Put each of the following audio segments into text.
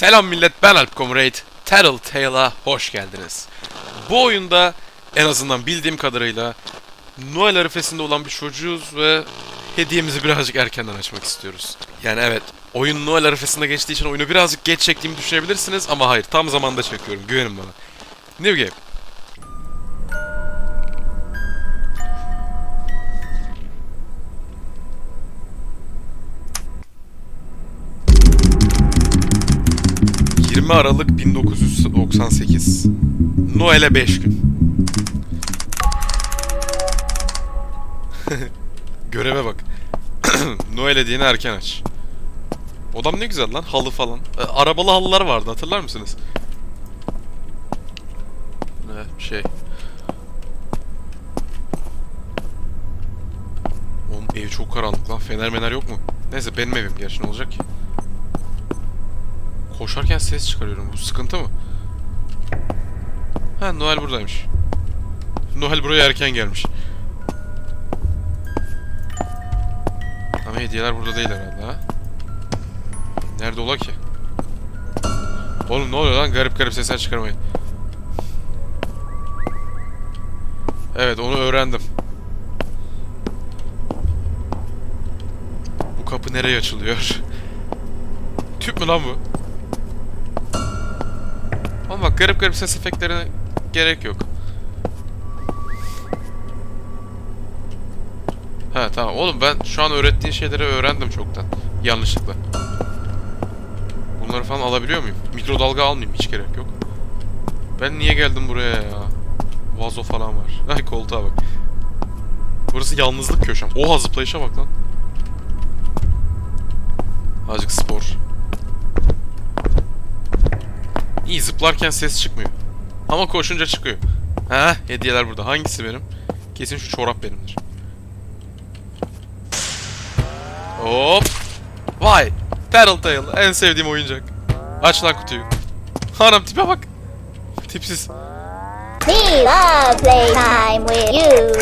Selam millet ben Alp Comrade. Tattletale'a hoş geldiniz. Bu oyunda en azından bildiğim kadarıyla Noel arifesinde olan bir çocuğuz ve hediyemizi birazcık erkenden açmak istiyoruz. Yani evet oyun Noel arifesinde geçtiği için oyunu birazcık geç çektiğimi düşünebilirsiniz ama hayır tam zamanda çekiyorum güvenin bana. New Game. ...20 Aralık 1998. Noel'e 5 gün. Göreve bak. Noel hediyeni erken aç. Odam ne güzel lan halı falan. E, arabalı halılar vardı hatırlar mısınız? Ne şey. Oğlum ev çok karanlık lan. Fener mener yok mu? Neyse benim evim gerçi ne olacak ki? Koşarken ses çıkarıyorum. Bu sıkıntı mı? Ha Noel buradaymış. Noel buraya erken gelmiş. Ama hediyeler burada değil herhalde ha. Nerede ola ki? Oğlum ne oluyor lan? Garip garip sesler çıkarmayın. Evet onu öğrendim. Bu kapı nereye açılıyor? Tüp mü lan bu? Ama bak garip garip ses efektlerine gerek yok. Ha tamam oğlum ben şu an öğrettiğin şeyleri öğrendim çoktan. Yanlışlıkla. Bunları falan alabiliyor muyum? Mikrodalga almayayım hiç gerek yok. Ben niye geldim buraya ya? Vazo falan var. Ay koltuğa bak. Burası yalnızlık köşem. Oha zıplayışa bak lan. Azıcık spor. İyi zıplarken ses çıkmıyor. Ama koşunca çıkıyor. Ha hediyeler burada. Hangisi benim? Kesin şu çorap benimdir. Hop. Vay. Tattletale en sevdiğim oyuncak. Aç lan kutuyu. Hanım tipe bak. Tipsiz. We love playtime with you.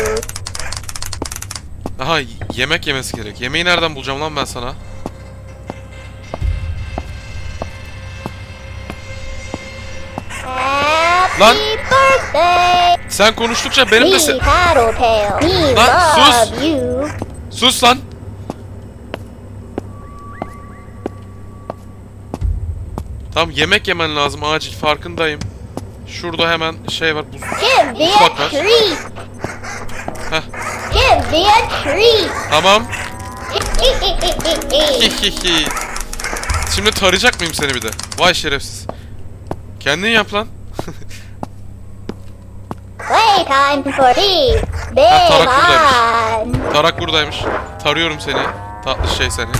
Aha yemek yemesi gerek. Yemeği nereden bulacağım lan ben sana? Lan. Sen konuştukça benim de se- Lan, sus. Sus lan. Tamam yemek yemen lazım acil farkındayım. Şurada hemen şey var buz. Mutfak var. Heh. Tamam. Şimdi tarayacak mıyım seni bir de? Vay şerefsiz. Kendin yap lan. Playtime for me. Ha, tarak buradaymış. Tarak buradaymış. Tarıyorum seni. Tatlı şey seni.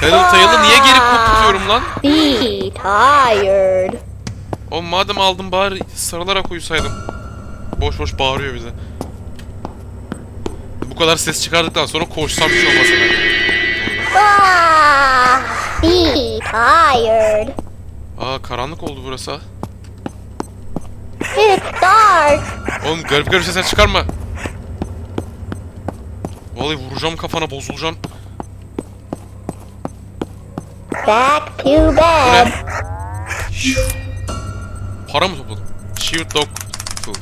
Tattletale'ı niye geri tutuyorum lan? Be tired. O madem aldım bari sarılarak uyusaydım. Boş boş bağırıyor bize. Bu kadar ses çıkardıktan sonra koşsam bir şey olmaz herhalde. Ah, be tired. Aa karanlık oldu burası ha. It's dark. Oğlum garip garip sesler çıkarma. Vallahi vuracağım kafana bozulacaksın. Back to bed. Para mı topladım? Shield dog food.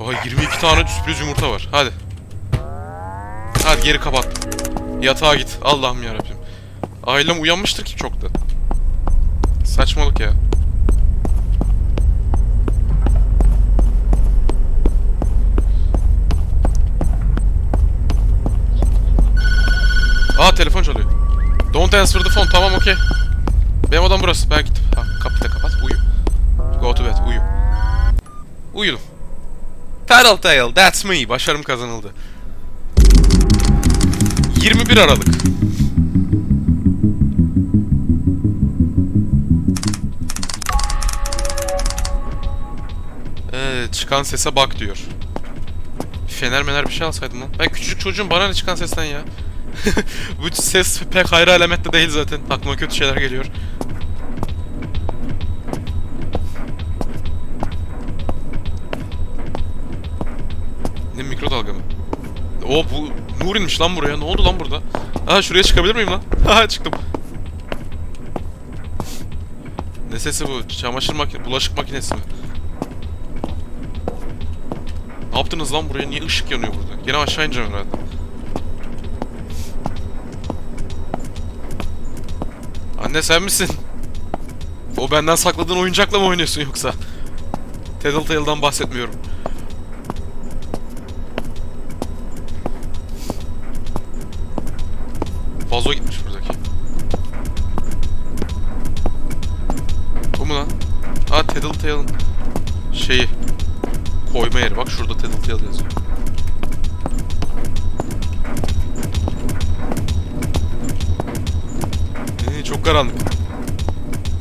Oha 22 tane sürpriz yumurta var. Hadi. Hadi geri kapat. Yatağa git. Allah'ım yarabbim. Ailem uyanmıştır ki çoktan. Saçmalık ya. Aa telefon çalıyor. Don't answer the phone. Tamam okey. Benim odam burası. Ben gittim. Ha, kapıyı da kapat. Uyu. Go to bed. Uyu. Uyudum. Tattletale. That's me. Başarım kazanıldı. 21 Aralık. Ee, çıkan sese bak diyor. Fener mener bir şey alsaydım lan. Ben küçücük çocuğum bana ne çıkan sesten ya. Bu ses pek hayra alamet de değil zaten. Aklıma kötü şeyler geliyor. Ne mikrodalga mı? O bu Nurin'miş lan buraya. Ne oldu lan burada? Aha şuraya çıkabilir miyim lan? Ha çıktım. Ne sesi bu? Çamaşır makinesi, bulaşık makinesi mi? Ne yaptınız lan buraya? Niye ışık yanıyor burada? Gene aşağı ineceğim herhalde. Anne sen misin? O benden sakladığın oyuncakla mı oynuyorsun yoksa? Tattletale'dan bahsetmiyorum. Vazo gitmiş buradaki. Bu mu lan? Ha Tattletale'ın şeyi. Koyma yeri. Bak şurada Tattletale yazıyor. Ee, çok karanlık.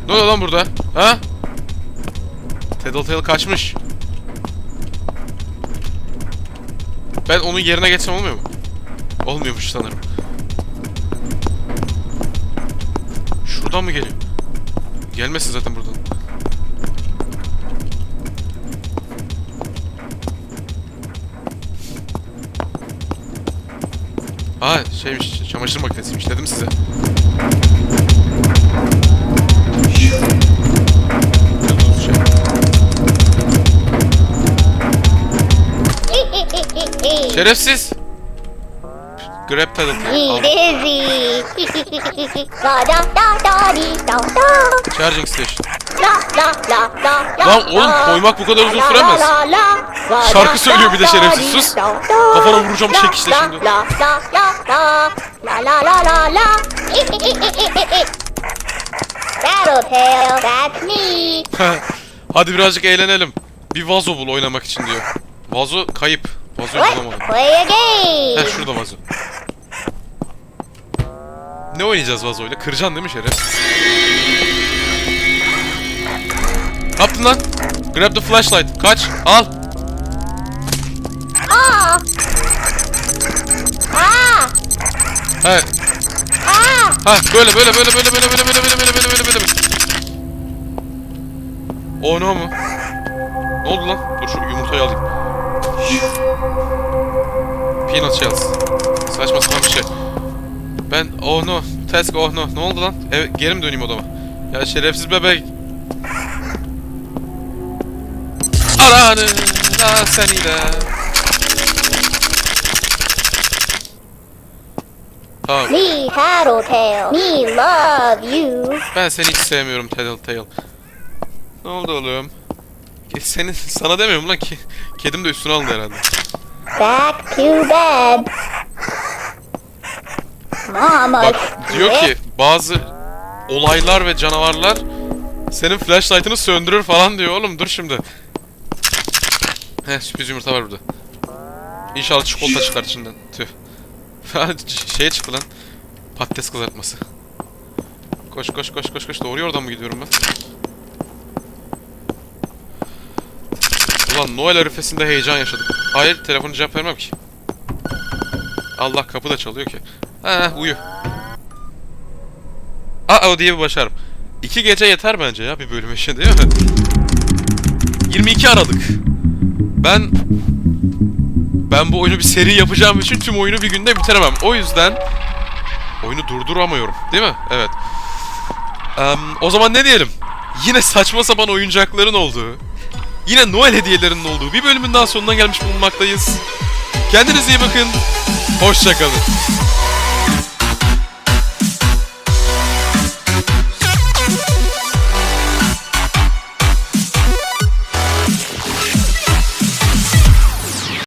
Ne oluyor lan burada? Ha? Tattletale kaçmış. Ben onun yerine geçsem olmuyor mu? Olmuyormuş sanırım. Şuradan mı geliyor? Gelmesin zaten buradan. Aa şeymiş çamaşır makinesiymiş dedim size. Şerefsiz. Grab pedal. Al. dizzy. La da da da di da da. Charging station. La la la la la. Lan oğlum, koymak bu kadar uzun La, süremez. la, la, la, Şarkı la, söylüyor bir de la, şerefsiz, sus. Kafana vuracağım La, çekişle la, şimdi. La la la la la la la la la. Tattletale, that's me. Hadi birazcık eğlenelim. Bir vazo bul oynamak için diyor. Vazo kayıp. Vazoyu bulamadım. Play a game. Heh şurada vazo. Ne oynayacağız vazoyla? Kıracaksın değil mi şeref? Ne yaptın lan? Grab the flashlight. Kaç. Al. Ah. Ah. He. Ah. Ha böyle böyle böyle böyle böyle böyle böyle böyle böyle böyle böyle böyle. O ne mu? Ne oldu lan? Dur şu yumurtayı alayım. Peanut shells. Saçma sapan bir şey. Ben oh no. Task oh no. Ne oldu lan? Evet, geri mi döneyim odama? Ya şerefsiz bebek. Aranı da seni de. Tamam. Me Tattletale. Me love you. Ben seni hiç sevmiyorum Tattletale. Ne oldu oğlum? Senin sana demiyorum lan ki. Kedim de üstüne aldı herhalde. Back to bed. Mama. Bak diyor ki bazı olaylar ve canavarlar senin flashlight'ını söndürür falan diyor oğlum dur şimdi. Heh sürpriz yumurta var burada. İnşallah çikolata çıkar içinden. Tüh. Şeye çıktı lan. Patates kızartması. Koş koş koş koş koş. Doğru oradan mı gidiyorum ben? Ulan Noel arifesinde heyecan yaşadık. Hayır telefonu cevap vermem ki. Allah kapı da çalıyor ki. Ha uyu. Aa o diye bir başarım. İki gece yeter bence ya bir bölüm için değil mi? 22 aradık. Ben ben bu oyunu bir seri yapacağım için tüm oyunu bir günde bitiremem. O yüzden oyunu durduramıyorum. Değil mi? Evet. Em, o zaman ne diyelim? Yine saçma sapan oyuncakların olduğu, yine Noel hediyelerinin olduğu bir bölümün daha sonuna gelmiş bulunmaktayız. Kendinize iyi bakın. Hoşçakalın.